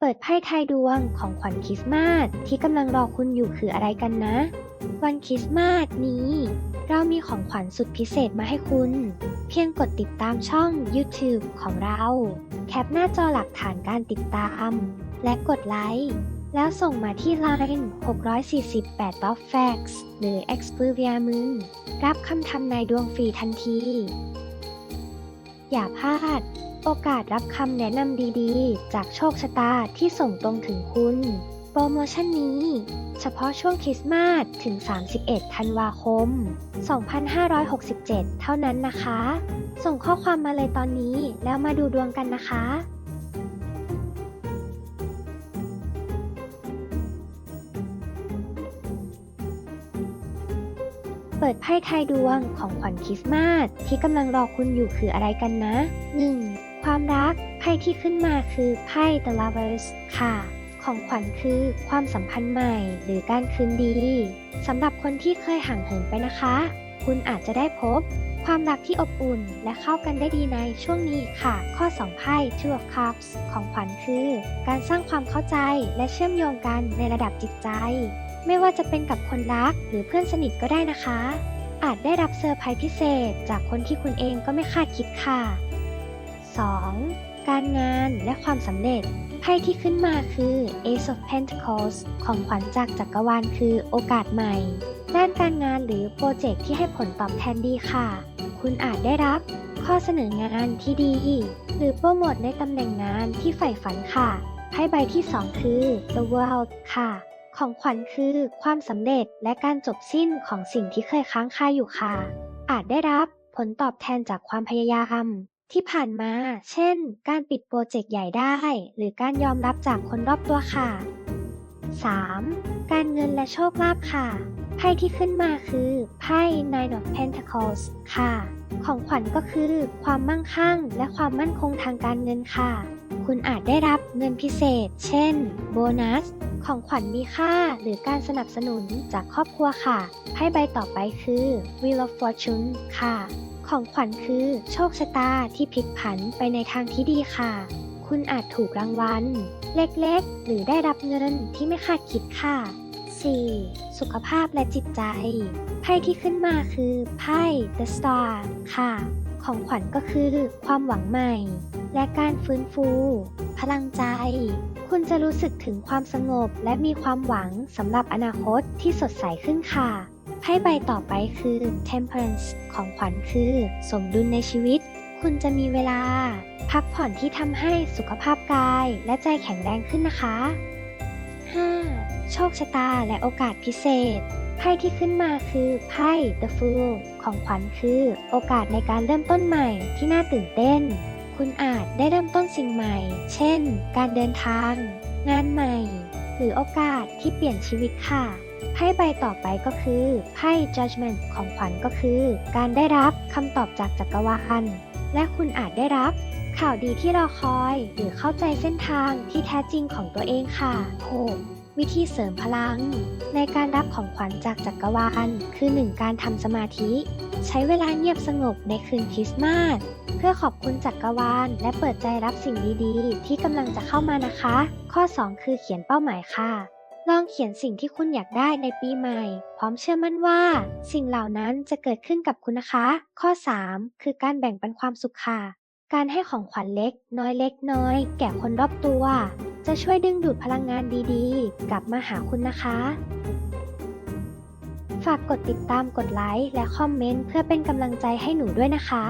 เปิดไพ่ทายดวงของขวัญคริสต์มาสที่กำลังรอคุณอยู่คืออะไรกันนะ วันคริสต์มาสนี้ เรามีของขวัญสุดพิเศษมาให้คุณ เพียงกดติดตามช่อง YouTube ของเรา แคปหน้าจอหลักฐานการติดตาม และกดไลค์ แล้วส่งมาที่ Line 648 Top Facts หรือ e x p e r i a มึงรับคำทำนายดวงฟรีทันที อย่าพลาด โอกาสรับคำแนะนำดีๆ จากโชคชะตาที่ส่งตรงถึงคุณ โปรโมชั่นนี้ เฉพาะช่วงคริสต์มาสถึง 31 ธันวาคม 2567 เท่านั้นนะคะ ส่งข้อความมาเลยตอนนี้แล้วมาดูดวงกันนะคะเปิดไพ่ทายดวงของขวัญคริสต์มาสที่กำลังรอคุณอยู่คืออะไรกันนะ 1. ความรักไพ่ที่ขึ้นมาคือไพ่ The Lovers ค่ะ ของขวัญคือความสัมพันธ์ใหม่ หรือการคืนดีสำหรับคนที่เคยห่างเหินไปนะคะ คุณอาจจะได้พบ ความรักที่อบอุ่นและเข้ากันได้ดีในช่วงนี้ค่ะ ข้อ 2 ไพ่ Two of Cups ของขวัญคือ การสร้างความเข้าใจและเชื่อมโยงกันในระดับจิตใจ ไม่ว่าจะเป็นกับคนรักหรือเพื่อนสนิทก็ได้นะคะ อาจได้รับเซอร์ไพรส์พิเศษ จากคนที่คุณเองก็ไม่คาดคิดค่ะ 2. การงานและความสำเร็จ ไพ่ที่ขึ้นมาคือ Ace of Pentacles ของขวัญจากจักรวาลคือโอกาสใหม่ ด้านการงานหรือโปรเจกต์ที่ให้ผลตอบแทนดีค่ะ คุณอาจได้รับข้อเสนองานที่ดี หรือโปรโมทในตำแหน่งงานที่ใฝ่ฝันค่ะ ไพ่ใบที่ 2 คือ The World ค่ะ ของขวัญคือความสำเร็จและการจบสิ้นของสิ่งที่เคยค้างคาอยู่ค่ะ อาจได้รับผลตอบแทนจากความพยายาม ที่ผ่านมา เช่น การปิดโปรเจกต์ใหญ่ได้ หรือการยอมรับจากคนรอบตัวค่ะ 3. การเงินและโชคลาภค่ะ ไพ่ที่ขึ้นมาคือไพ่ Nine of Pentacles ค่ะ ของขวัญก็คือ ความมั่งคั่ง และความมั่นคงทางการเงินค่ะ คุณอาจได้รับเงินพิเศษ เช่น โบนัส ของขวัญมีค่า หรือการสนับสนุนจากครอบครัวค่ะ ไพ่ใบต่อไปคือ Wheel of Fortune ค่ะ ของขวัญคือ โชคชะตาที่พลิกผันไปในทางที่ดีค่ะ คุณอาจถูกรางวัล เล็กๆ หรือได้รับเงินที่ไม่คาดคิดค่ะ 4. สุขภาพและจิตใจ ไพ่ที่ขึ้นมาคือไพ่ The Star ค่ะ ของขวัญก็คือความหวังใหม่ และการฟื้นฟู พลังใจ คุณจะรู้สึกถึงความสงบและมีความหวังสำหรับอนาคตที่สดใสขึ้นค่ะ ไพ่ใบต่อไปคือ Temperance ของขวัญคือ สมดุลในชีวิต คุณจะมีเวลา พักผ่อนที่ทำให้สุขภาพกาย และใจแข็งแรงขึ้นนะคะ 5. โชคชะตาและโอกาสพิเศษ ไพ่ที่ขึ้นมาคือไพ่ The Fool ของขวัญคือ โอกาสในการเริ่มต้นใหม่ที่น่าตื่นเต้น คุณอาจได้เริ่มต้นสิ่งใหม่ เช่น การเดินทาง งานใหม่ หรือโอกาสที่เปลี่ยนชีวิตค่ะ ไพ่ใบต่อไปก็คือไพ่ Judgment ของขวัญก็คือ การได้รับคำตอบจากจักรวาลและคุณอาจได้รับ ข่าวดีที่รอคอย หรือเข้าใจเส้นทางที่แท้จริงของตัวเองค่ะ 6. วิธีเสริมพลัง ในการรับของขวัญจากจักรวาลคือ 1. การทำสมาธิ ใช้เวลาเงียบสงบในคืนคริสต์มาสเพื่อขอบคุณจักรวาล และเปิดใจรับสิ่งดีๆ ที่กำลังจะเข้ามานะคะ ข้อ 2 คือเขียนเป้าหมายค่ะ ลองเขียนสิ่งที่คุณอยากได้ในปีใหม่ พร้อมเชื่อมั่นว่า สิ่งเหล่านั้นจะเกิดขึ้นกับคุณนะคะ ข้อ 3 คือการแบ่งปันความสุขค่ะ การให้ของขวัญเล็ก น้อยเล็กน้อย แก่คนรอบตัว จะช่วยดึงดูดพลังงานดีๆ กลับมาหาคุณนะคะ ฝากกดติดตามกดไลค์และคอมเมนต์เพื่อเป็นกำลังใจให้หนูด้วยนะคะ